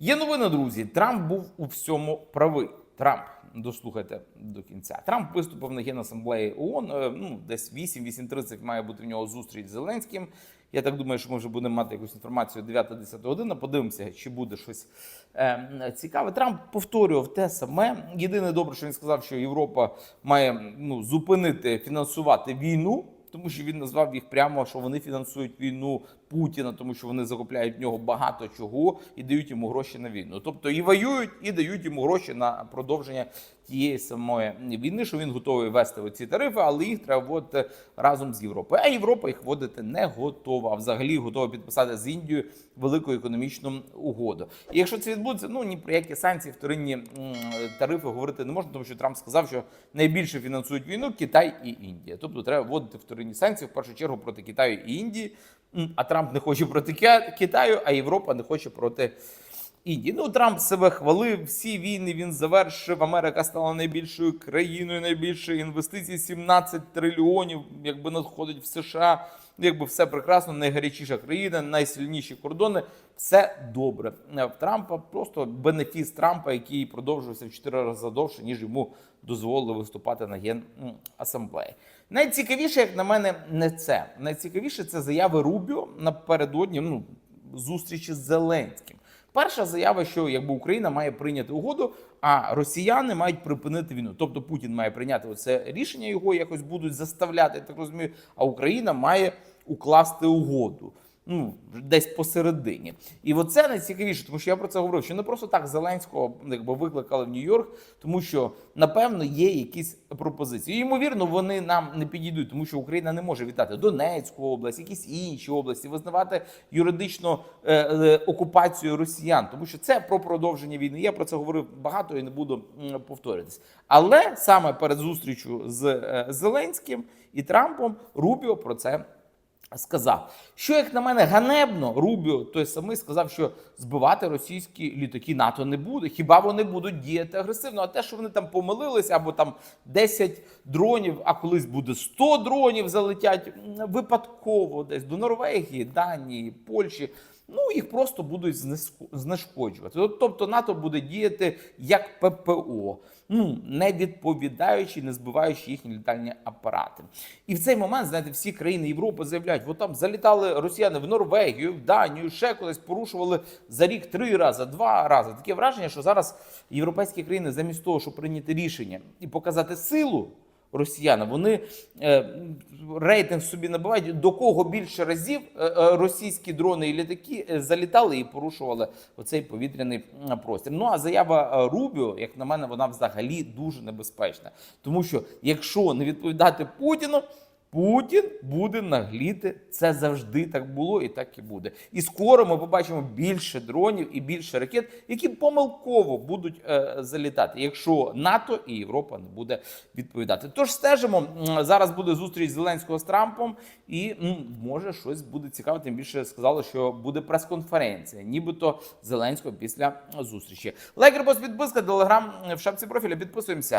Є новина, друзі. Трамп був у всьому правий. Трамп, дослухайте до кінця. Трамп виступив на генасамблеї ООН. е, Ну, десь 8-8.30 має бути в нього зустріч з Зеленським. Я так думаю, що ми вже будемо мати якусь інформацію 9-10 година. Подивимося, чи буде щось е, цікаве. Трамп повторював те саме. Єдине добре, що він сказав, що Європа має ну, зупинити фінансувати війну. Тому що він назвав їх прямо, що вони фінансують війну Путіна, тому що вони закупляють в нього багато чого і дають йому гроші на війну. Тобто і воюють, і дають йому гроші на продовження тієї самої війни, що він готовий вести ці тарифи, але їх треба вводити разом з Європою. А Європа їх вводити не готова. А взагалі готова підписати з Індією велику економічну угоду. І якщо це відбудеться, ну ні про які санкції, вторинні тарифи говорити не можна, тому що Трамп сказав, що найбільше фінансують війну Китай і Індія. Тобто треба вводити вторинні санкції в першу чергу проти Китаю і Індії. А Трамп не хоче проти Китаю, а Європа не хоче проти. Індії. Ну, Трамп себе хвалив, всі війни він завершив. Америка стала найбільшою країною, найбільше інвестицій 17 трильйонів, якби надходить в США. Якби все прекрасно, найгарячіша країна, найсильніші кордони. Все добре. Е, В Трампа просто бенефіс Трампа, який продовжувався в 4 рази довше, ніж йому дозволили виступати на генасамблеї. Найцікавіше, як на мене, не це. Найцікавіше це заяви Рубіо напередодні ну, зустрічі з Зеленським. Перша заява, що якби Україна має прийняти угоду, а росіяни мають припинити війну. Тобто Путін має прийняти це рішення, його якось будуть заставляти, я так розумію. А Україна має укласти угоду. Ну, десь посередині. І оце найцікавіше, тому що я про це говорив, що не просто так Зеленського якби, викликали в Нью-Йорк, тому що, напевно, є якісь пропозиції. І, ймовірно, вони нам не підійдуть, тому що Україна не може вітати Донецьку область, якісь інші області, визнавати юридично е, е, окупацію росіян, тому що це про продовження війни. Я про це говорив багато і не буду повторюватись. Але саме перед зустрічю з е, Зеленським і Трампом Рубіо про це сказав. Що, як на мене, ганебно, Рубіо той самий сказав, що збивати російські літаки НАТО не буде. Хіба вони будуть діяти агресивно? А те, що вони там помилилися, або там 10 дронів, а колись буде 100 дронів залетять випадково десь до Норвегії, Данії, Польщі. Ну, їх просто будуть знешкоджувати. Тобто НАТО буде діяти як ППО, ну не відповідаючи, не збиваючи їхні літальні апарати. І в цей момент, знаєте, всі країни Європи заявляють, от там залітали росіяни в Норвегію, в Данію, ще кудись порушували за рік три рази, два рази. Таке враження, що зараз європейські країни, замість того, щоб прийняти рішення і показати силу. Росіяни вони е, рейтинг собі набивають, до кого більше разів е, е, російські дрони і літаки залітали і порушували оцей повітряний простір. Ну а заява Рубіо, як на мене, вона взагалі дуже небезпечна, тому що якщо не відповідати Путіну. Путін буде нагліти. Це завжди так було і так і буде. І скоро ми побачимо більше дронів і більше ракет, які помилково будуть е, залітати, якщо НАТО і Європа не буде відповідати. Тож стежимо. Зараз буде зустріч Зеленського з Трампом, і може щось буде цікаве. Тим більше сказали, що буде прес-конференція, нібито Зеленського після зустрічі. Лайк, репост, підписка, телеграм в шапці профіля. Підписуємося.